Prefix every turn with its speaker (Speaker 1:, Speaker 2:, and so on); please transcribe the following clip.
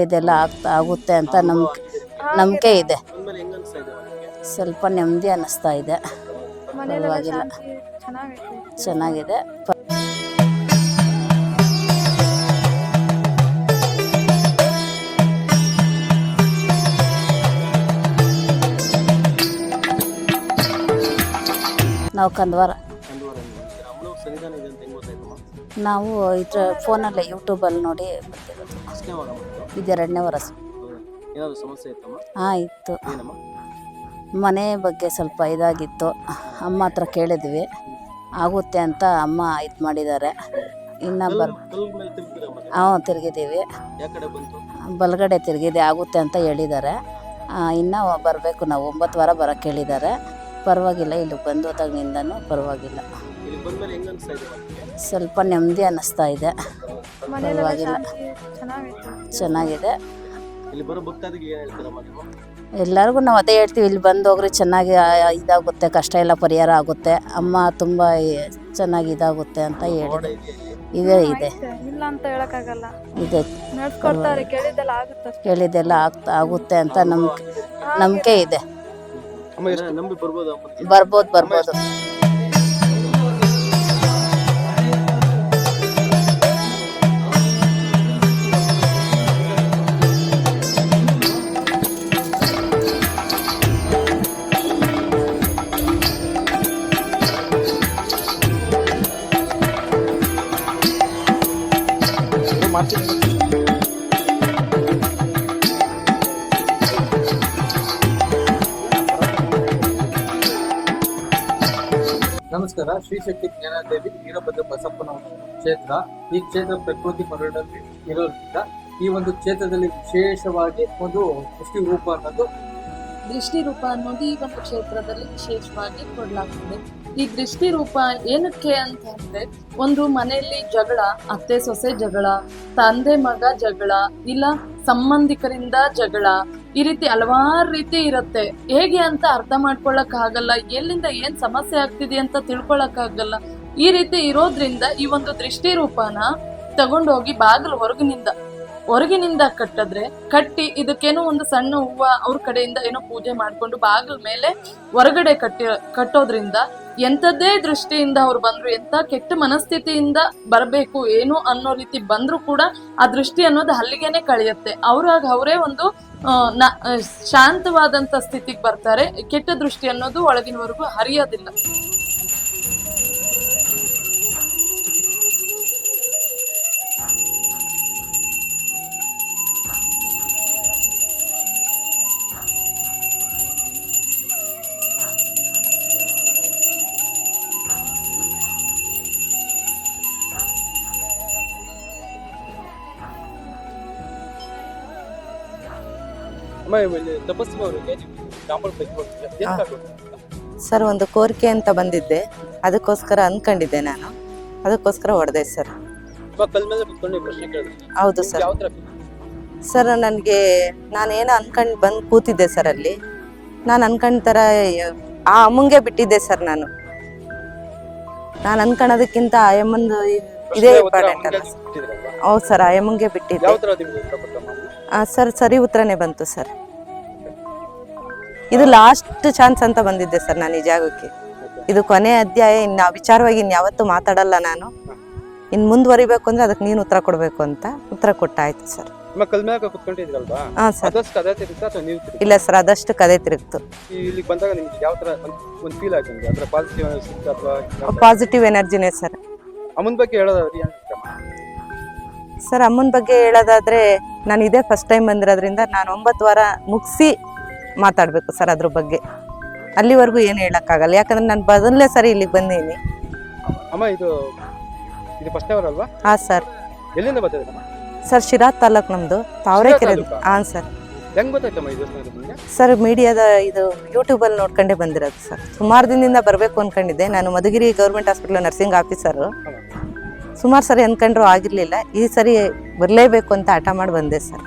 Speaker 1: ಇದೆಲ್ಲ ಆಗ್ತಾ ಆಗುತ್ತೆ ಅಂತ ನಂಬಿಕೆ ನಂಬಿಕೆ ಇದೆ. ಸ್ವಲ್ಪ ನೆಮ್ಮದಿ ಅನ್ನಿಸ್ತಾ ಇದೆ. ಪರವಾಗಿಲ್ಲ. ಚೆನ್ನಾಗಿದೆ. ನಾವು ಕಂದವಾರ. ನಾವು ಇದ್ರ ಫೋನಲ್ಲೇ ಯೂಟ್ಯೂಬಲ್ಲಿ ನೋಡಿ ಬರ್ತಿರೋದು. ಇದು ಎರಡನೇ
Speaker 2: ವರ್ಷ. ಸಮಸ್ಯೆ
Speaker 1: ಹಾಂ ಇತ್ತು. ಮನೆ ಬಗ್ಗೆ ಸ್ವಲ್ಪ ಇದಾಗಿತ್ತು. ಅಮ್ಮ ಹತ್ರ ಕೇಳಿದ್ವಿ. ಆಗುತ್ತೆ ಅಂತ ಅಮ್ಮ ಇದು ಮಾಡಿದ್ದಾರೆ. ಇನ್ನು ಬರ್ ಹಾಂ ತಿರುಗಿದ್ದೀವಿ. ಬಲಗಡೆ ತಿರುಗಿದೆ ಆಗುತ್ತೆ ಅಂತ ಹೇಳಿದ್ದಾರೆ. ಇನ್ನೂ ಬರಬೇಕು ನಾವು. ಒಂಬತ್ತು ವಾರ ಬರೋಕ್ಕೆ ಹೇಳಿದ್ದಾರೆ. ಪರವಾಗಿಲ್ಲ ಇಲ್ಲಿ ಬಂದೋದಾಗಿಂದನೂ ಪರವಾಗಿಲ್ಲ. ಸ್ವಲ್ಪ ನೆಮ್ಮದಿ ಅನ್ನಿಸ್ತಾ ಇದೆ. ಚೆನ್ನಾಗಿದೆ.
Speaker 2: ಇಲ್ಲಿ ಬರೋ ಭಕ್ತಾದಿಗೆ ಏನ್ ಹೇಳ್ತೀರಮ್ಮ
Speaker 1: ಎಲ್ಲರಿಗೂ ನಾವು ಅದೇ ಹೇಳ್ತೀವಿ ಇಲ್ಲಿ ಬಂದು ಹೋಗ್ರಿ ಚೆನ್ನಾಗಿ ಇದಾಗುತ್ತೆ ಕಷ್ಟ ಎಲ್ಲ ಪರಿಹಾರ ಆಗುತ್ತೆ. ಅಮ್ಮ ತುಂಬ ಚೆನ್ನಾಗಿ ಇದಾಗುತ್ತೆ ಅಂತ ಹೇಳಿದೆ
Speaker 2: ಇದೇ
Speaker 1: ಇದೆ ಇದೆ.
Speaker 3: ಐತೆ, ಇಲ್ಲ ಅಂತ ಹೇಳಕ್ಕಾಗಲ್ಲ.
Speaker 1: ಇದೆ.
Speaker 3: ನಡ್ಸ್ಕೊಡ್ತಾರೆ ಕೇಳಿದ್ದೆಲ್ಲ ಆಗುತ್ತೆ.
Speaker 1: ಕೇಳಿದ್ದೆಲ್ಲ ಆಗ್ತಾ ಆಗುತ್ತೆ ಅಂತ ನಂಬಿಕೆ ನಂಬಿಕೆ ಇದೆ.
Speaker 2: ಅಮ್ಮ ಎಷ್ಟು ನಂಬಿ ಬರ್ಬೋದು
Speaker 1: ಬರ್ಬೋದು
Speaker 4: ನಮಸ್ಕಾರ, ಶ್ರೀ ಶಕ್ತಿ ಜ್ಞಾನದೇವಿ, ವೀರಭದ್ರ ಬಸಪ್ಪನ ಕ್ಷೇತ್ರ. ಈ ಕ್ಷೇತ್ರ ಪ್ರಕೃತಿ ಮರಳಲ್ಲಿ ಇರೋದ್ರಿಂದ ಈ ಒಂದು ಕ್ಷೇತ್ರದಲ್ಲಿ ವಿಶೇಷವಾಗಿ ಒಂದು ಸೃಷ್ಟಿ ರೂಪ ಅನ್ನೋದು
Speaker 5: ದೃಷ್ಟಿ ರೂಪ ಅನ್ನೋದು ಈ ಒಂದು ಕ್ಷೇತ್ರದಲ್ಲಿ ವಿಶೇಷವಾಗಿ ಕೊಡಲಾಗ್ತದೆ. ಈ ದೃಷ್ಟಿ ರೂಪ ಏನಕ್ಕೆ ಅಂತ ಅಂದ್ರೆ, ಒಂದು ಮನೆಯಲ್ಲಿ ಜಗಳ, ಅತ್ತೆ ಸೊಸೆ ಜಗಳ, ತಂದೆ ಮಗ ಜಗಳ, ಇಲ್ಲ ಸಂಬಂಧಿಕರಿಂದ ಜಗಳ ಈ ರೀತಿ ಹಲವಾರು ರೀತಿ ಇರುತ್ತೆ. ಹೇಗೆ ಅಂತ ಅರ್ಥ ಮಾಡ್ಕೊಳಕ್ ಆಗಲ್ಲ ಎಲ್ಲಿಂದ ಏನ್ ಸಮಸ್ಯೆ ಆಗ್ತಿದೆ ಅಂತ ತಿಳ್ಕೊಳಕ್ ಆಗಲ್ಲ ಈ ರೀತಿ ಇರೋದ್ರಿಂದ ಈ ಒಂದು ದೃಷ್ಟಿ ರೂಪನ ತಗೊಂಡೋಗಿ ಬಾಗಿಲು ಹೊರಗಿನಿಂದ ಹೊರಗಿನಿಂದ ಕಟ್ಟಿದ್ರೆ, ಕಟ್ಟಿ ಇದಕ್ಕೇನೋ ಒಂದು ಸಣ್ಣ ಹೂವ ಅವ್ರ ಕಡೆಯಿಂದ ಏನೋ ಪೂಜೆ ಮಾಡ್ಕೊಂಡು ಬಾಗಿಲ ಮೇಲೆ ಹೊರಗಡೆ ಕಟ್ಟಿ, ಕಟ್ಟೋದ್ರಿಂದ ಎಂಥದ್ದೇ ದೃಷ್ಟಿಯಿಂದ ಅವ್ರು ಬಂದ್ರು ಎಂತ ಕೆಟ್ಟ ಮನಸ್ಥಿತಿಯಿಂದ ಬರಬೇಕು ಏನು ಅನ್ನೋ ರೀತಿ ಬಂದ್ರು ಕೂಡ ಆ ದೃಷ್ಟಿ ಅನ್ನೋದು ಅಲ್ಲಿಗೆನೆ ಕಳೆಯುತ್ತೆ. ಅವ್ರಾಗ ಅವರೇ ಒಂದು ಶಾಂತವಾದಂತ ಸ್ಥಿತಿಗೆ ಬರ್ತಾರೆ. ಕೆಟ್ಟ ದೃಷ್ಟಿ ಅನ್ನೋದು ಒಳಗಿನವರೆಗೂ ಹರಿಯೋದಿಲ್ಲ.
Speaker 6: ಸರ್ ಒಂದು ಕೋರಿಕೆ ಅಂತ ಬಂದಿದ್ದೆ. ಅದಕ್ಕೋಸ್ಕರ ಅನ್ಕೊಂಡಿದ್ದೆ ನಾನು. ಅದಕ್ಕೋಸ್ಕರ ಹೊಡೆದೆ ಸರ್. ಹೌದು ಸರ್. ಸರ್ ನನಗೆ ನಾನೇನೋ ಅನ್ಕೊಂಡು ಬಂದು ಕೂತಿದ್ದೆ ಸರ್ ಅಲ್ಲಿ. ನಾನು ಅನ್ಕೊಂಡ ಥರ ಆ ಅಮ್ಮಂಗೆ ಬಿಟ್ಟಿದ್ದೆ ಸರ್ ನಾನು. ನಾನು ಅನ್ಕೊಳ್ಳೋದಕ್ಕಿಂತ ಆ ಅಮ್ಮಂದು ಇದೇ ಇಂಪಾರ್ಟೆಂಟ್ ಅಲ್ಲ. ಹೌದು ಸರ್ ಆ ಅಮ್ಮಂಗೆ ಬಿಟ್ಟಿದ್ದೆ. ಸರ್ ಸರಿ ಉತ್ತರನೇ ಬಂತು ಸರ್. ಇದು ಲಾಸ್ಟ್ ಚಾನ್ಸ್ ಅಂತ ಬಂದಿದ್ದೆ ಸರ್ ನಾನು ಈ ಜಾಗಕ್ಕೆ. ಇದು ಕೊನೆ ಅಧ್ಯಾಯ ಇನ್ನು ವಿಚಾರವಾಗಿ ಇನ್ನು ಯಾವತ್ತೂ ಮಾತಾಡಲ್ಲ ನಾನು. ಇನ್ನು ಮುಂದುವರಿಬೇಕು ಅಂದ್ರೆ ಅದಕ್ಕೆ ನೀನು ಉತ್ತರ ಕೊಡಬೇಕು ಅಂತ ಉತ್ತರ ಕೊಟ್ಟಾಯ್ತು ಸರ್. ಹಾಂ ಸರ್? ಇಲ್ಲ ಸರ್ ಅದಷ್ಟು ಕದೆ ತಿರುಗ್ತು.
Speaker 2: Positive
Speaker 6: ಎನರ್ಜಿನೇ sir.
Speaker 2: ಅಮ್ಮನ ಬಗ್ಗೆ ಹೇಳೋದಾದ್ರೆ?
Speaker 6: ಸರ್ ಅಮ್ಮನ ಬಗ್ಗೆ ಹೇಳೋದಾದ್ರೆ ನಾನು ಇದೇ ಫಸ್ಟ್ ಟೈಮ್ ಬಂದಿರೋದ್ರಿಂದ ನಾನು ಒಂಬತ್ತು ವಾರ ಮುಗಿಸಿ ಮಾತಾಡಬೇಕು ಸರ್ ಅದ್ರ ಬಗ್ಗೆ. ಅಲ್ಲಿವರೆಗೂ ಏನು ಹೇಳೋಕ್ಕಾಗಲ್ಲ. ಯಾಕಂದ್ರೆ ನಾನು ಬದಲೇ ಸರಿ ಇಲ್ಲಿಗೆ ಬಂದೀನಿ.
Speaker 2: ಅಮ್ಮ ಇದು ಇದು ಫಸ್ಟ್ ಅವರ್ ಅಲ್ವಾ?
Speaker 6: ಹಾಂ ಸರ್.
Speaker 2: ಎಲ್ಲಿಂದ
Speaker 6: ಸರ್ ಶಿರಾ ತಾಲೂಕು ನಮ್ಮದು ತಾವರೆಕೆರೆ
Speaker 2: ತಾಲೂಕಾ?
Speaker 6: ಹಾಂ ಸರ್.
Speaker 2: ಹೆಂಗ್ ಗೊತ್ತಾಯ್ತಮ್ಮ ದೇವಸ್ಥಾನದ
Speaker 6: ಸರ್ ಮೀಡಿಯಾದ ಇದು ಯೂಟ್ಯೂಬಲ್ಲಿ ನೋಡ್ಕೊಂಡೇ ಬಂದಿರೋದು ಸರ್. ಸುಮಾರು ದಿನದಿಂದ ಬರಬೇಕು ಅಂದ್ಕೊಂಡಿದ್ದೆ ನಾನು Madhugiri government hospital nursing officer ಸುಮಾರು ಸರಿ ಅಂದ್ಕೊಂಡ್ರು ಆಗಿರಲಿಲ್ಲ. ಈ ಸರಿ ಬರಲೇಬೇಕು ಅಂತ ಹಠ ಮಾಡಿ ಬಂದೆ ಸರ್.